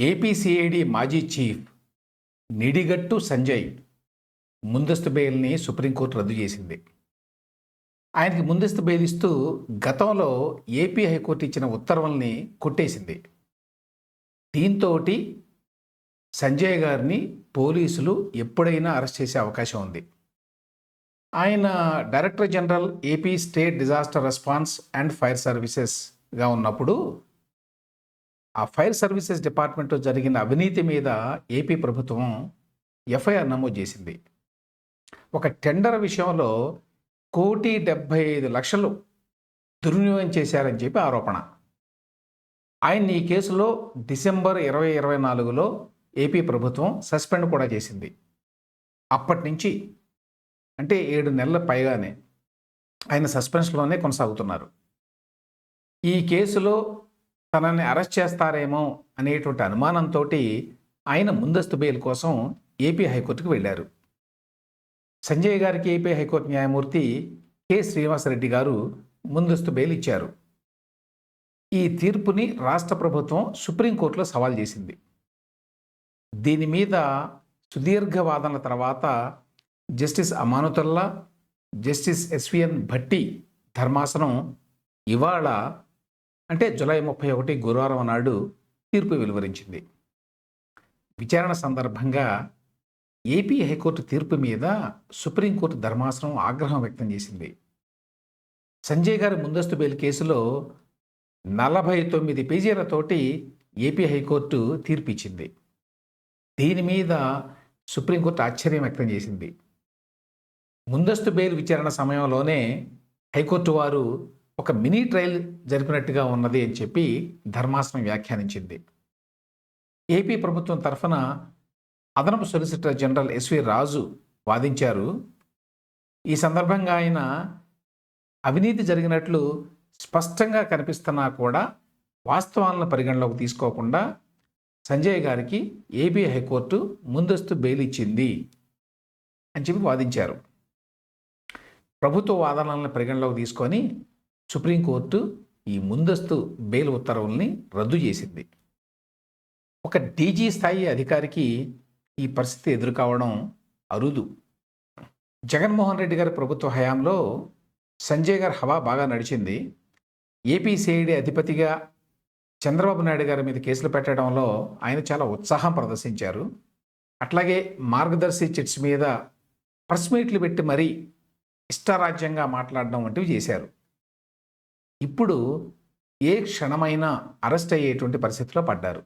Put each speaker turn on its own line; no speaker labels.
ఏపీసీఐడి మాజీ చీఫ్ నిడిగట్టు సంజయ్ ముందస్తు బెయిల్ని సుప్రీంకోర్టు రద్దు చేసింది. ఆయనకి ముందస్తు బెయిల్ ఇస్తూ గతంలో ఏపీ హైకోర్టు ఇచ్చిన ఉత్తర్వుల్ని కొట్టేసింది. దీంతో సంజయ్ గారిని పోలీసులు ఎప్పుడైనా అరెస్ట్ చేసే అవకాశం ఉంది. ఆయన director general AP state disaster response and fire సర్వీసెస్గా ఉన్నప్పుడు ఆ ఫైర్ సర్వీసెస్ డిపార్ట్మెంట్లో జరిగిన అవినీతి మీద ఏపీ ప్రభుత్వం ఎఫ్ఐఆర్ నమోదు చేసింది. ఒక టెండర్ విషయంలో కోటి డెబ్భై ఐదు లక్షలు దుర్వినియోగం చేశారని చెప్పి ఆరోపణ. ఆయన ఈ కేసులో డిసెంబర్ ఇరవై ఇరవై నాలుగులో ఏపీ ప్రభుత్వం సస్పెండ్ కూడా చేసింది. అప్పటి నుంచి అంటే ఏడు నెలల పైగానే ఆయన సస్పెన్స్లోనే కొనసాగుతున్నారు. ఈ కేసులో తనని అరెస్ట్ చేస్తారేమో అనేటువంటి అనుమానంతో ఆయన ముందస్తు బెయిల్ కోసం ఏపీ హైకోర్టుకు వెళ్ళారు. సంజయ్ గారికి ఏపీ హైకోర్టు న్యాయమూర్తి కె శ్రీనివాసరెడ్డి గారు ముందస్తు బెయిల్ ఇచ్చారు. ఈ తీర్పుని రాష్ట్ర ప్రభుత్వం సుప్రీంకోర్టులో సవాల్ చేసింది. దీని మీద సుదీర్ఘ వాదనల తర్వాత justice Amanullah justice SVN Bhatti ధర్మాసనం ఇవాళ అంటే జూలై ముప్పై ఒకటి గురువారం నాడు తీర్పు వెలువరించింది. విచారణ సందర్భంగా ఏపీ హైకోర్టు తీర్పు మీద సుప్రీంకోర్టు ధర్మాసనం ఆగ్రహం వ్యక్తం చేసింది. సంజయ్ గారి ముందస్తు బెయిల్ కేసులో నలభై తొమ్మిది పేజీలతోటి ఏపీ హైకోర్టు తీర్పు ఇచ్చింది. దీని మీద సుప్రీంకోర్టు ఆశ్చర్యం వ్యక్తం చేసింది. ముందస్తు బెయిల్ విచారణ సమయంలోనే హైకోర్టు వారు ఒక మినీ ట్రయల్ జరిపినట్టుగా ఉన్నది అని చెప్పి ధర్మాసనం వ్యాఖ్యానించింది. ఏపీ ప్రభుత్వం తరఫున అదనపు సొలిసిటర్ జనరల్ ఎస్వి రాజు వాదించారు. ఈ సందర్భంగా ఆయన అవినీతి జరిగినట్లు స్పష్టంగా కనిపిస్తున్నా కూడా వాస్తవాలను పరిగణలోకి తీసుకోకుండా సంజయ్ గారికి ఏపీ హైకోర్టు ముందస్తు బెయిల్ ఇచ్చింది అని చెప్పి వాదించారు. ప్రభుత్వ వాదనలను పరిగణలోకి తీసుకొని సుప్రీంకోర్టు ఈ ముందస్తు బెయిల్ ఉత్తర్వుల్ని రద్దు చేసింది. ఒక డీజీ స్థాయి అధికారికి ఈ పరిస్థితి ఎదురుకావడం అరుదు. జగన్మోహన్ రెడ్డి గారి ప్రభుత్వ హయాంలో సంజయ్ గారి హవా బాగా నడిచింది. ఏపీ సిఐడి అధిపతిగా చంద్రబాబు నాయుడు గారి మీద కేసులు పెట్టడంలో ఆయన చాలా ఉత్సాహం ప్రదర్శించారు. అట్లాగే మార్గదర్శి చిట్స్ మీద ప్రెస్ మీట్లు పెట్టి మరీ ఇష్టారాజ్యంగా మాట్లాడడం వంటివి చేశారు. ఇప్పుడు ఏ క్షణమైనా అరెస్ట్ అయ్యేటువంటి పరిస్థితిలో పడ్డారు.